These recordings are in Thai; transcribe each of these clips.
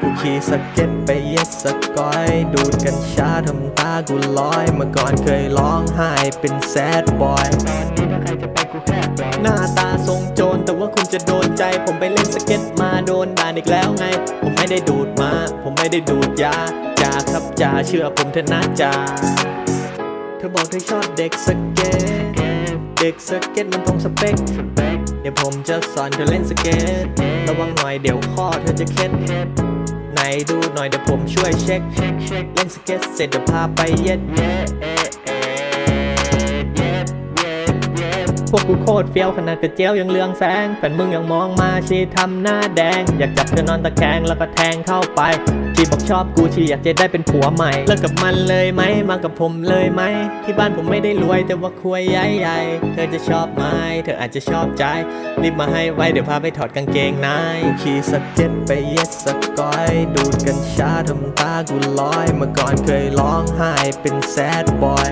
กูขี่สเก็ตไปเย็ดสกอย ดูดกัญชาทำตากูลอย เมื่อก่อนเคยร้องไห้เป็นแซดบอยหน้าตาทรงโจรแต่ว่าคุณจะโดนใจ ผมไปเล่นสเก็ตมาโดนด่านอีกแล้วไง ผมไม่ได้ดูดมา ผมไม่ได้ดูดยาจ่าครับจ่าเชื่อผมเถอะนะจ่าเธอบอกเธอชอบเด็กสเก็ต เด็กสเก็ตมันตรงสเปค เดี๋ยวผมจะสอนเธอเล่นสเก็ต ระวังหน่อยเดี๋ยวข้อเธอจะเคล็ดไหนดูหน่อยเดี๋ยวผมช่วยเช็ค เล่นสเก็ตเสร็จเดี๋ยวพาไปเย็ด พวกกูโคตรเฟี้ยวขนาดกระเจียวยังเลืองแสงแฟนมึงยังมองมาชีทำหน้าแดง อยากจับเธอนอนตะแคงแล้วก็แทงเข้าไปชีบอกชอบกูชีอยากจะได้เป็นผัวใหม่เลิกกับมันเลยไหมมากับผมเลยไหมที่บ้านผมไม่ได้รวยแต่ว่าควยใหญ่ๆเธอจะชอบไหมเธออาจจะชอบใจรีบมาให้ไวเดี๋ยวพาไปถอดกางเกงในขี่สเก็ตไปเย็ดสกอย ดูดกัญชาทำตากูลอยเมื่อก่อนเคยร้องไห้เป็นแซดบอย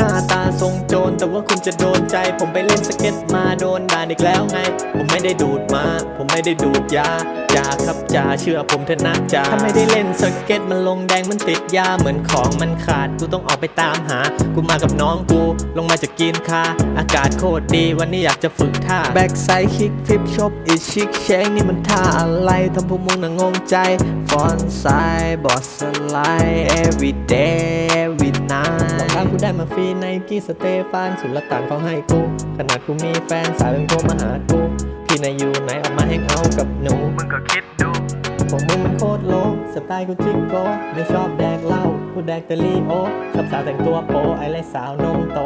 น้าตาทรงโจรแต่ว่าคุณจะโดนใจ ผมไปเล่นสเก็ตมาโดนด่านอีกแล้วไง ผมไม่ได้ดูดมา ผมไม่ได้ดูดยาจ่าครับจ่าเชื่อผมเถอะนะจ่าถ้าไม่ได้เล่นสเก็ตมันลงแดงมันติดยาเหมือนของมันขาด กูต้องออกไปตามหา กูมากับน้องกู ลงมาจากกินคาอากาศโคตรดีวันนี้อยากจะฝึกท่าแบ็กไซด์คิกฟิปชบอิชิกเชงนี่มันท่าอะไรทำพวกมึงน่ะงงใจฟอนไซบอสสไลด์ every day กูได้มาฟรีในกี้สเตฟานสุลต่านเขาให้กู ขนาดกูมีแฟนสาวยังโทรมาหากู พี่นายอยู่ไหนออกมาแฮงเอาท์กับหนู มึงก็คิดดูพวกมึงมันโคตรโลสไตล์กูจิกโกไม่ชอบแดกเหล้ากูแดกแต่ลีโอชอบสาวแต่งตัวโปไอไรสาวนมโต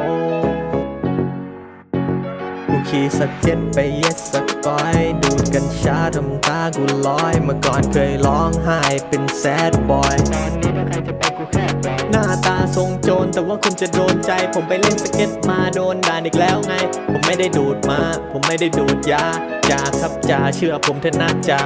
กูขี่สเก็ตไปเย็ดสกอย ดูดกัญชาทำตากูลอย เมื่อก่อนเคยร้องไห้เป็นแซดบอย หน้าตาทรงโจรแต่ว่าคุณจะโดนใจ ผมไปเล่นสเก็ตมาโดนด่านอีกแล้วไง ผมไม่ได้ดูดมา ผมไม่ได้ดูดยาจ่าครับจ่าเชื่อผมเถอะนะจ่า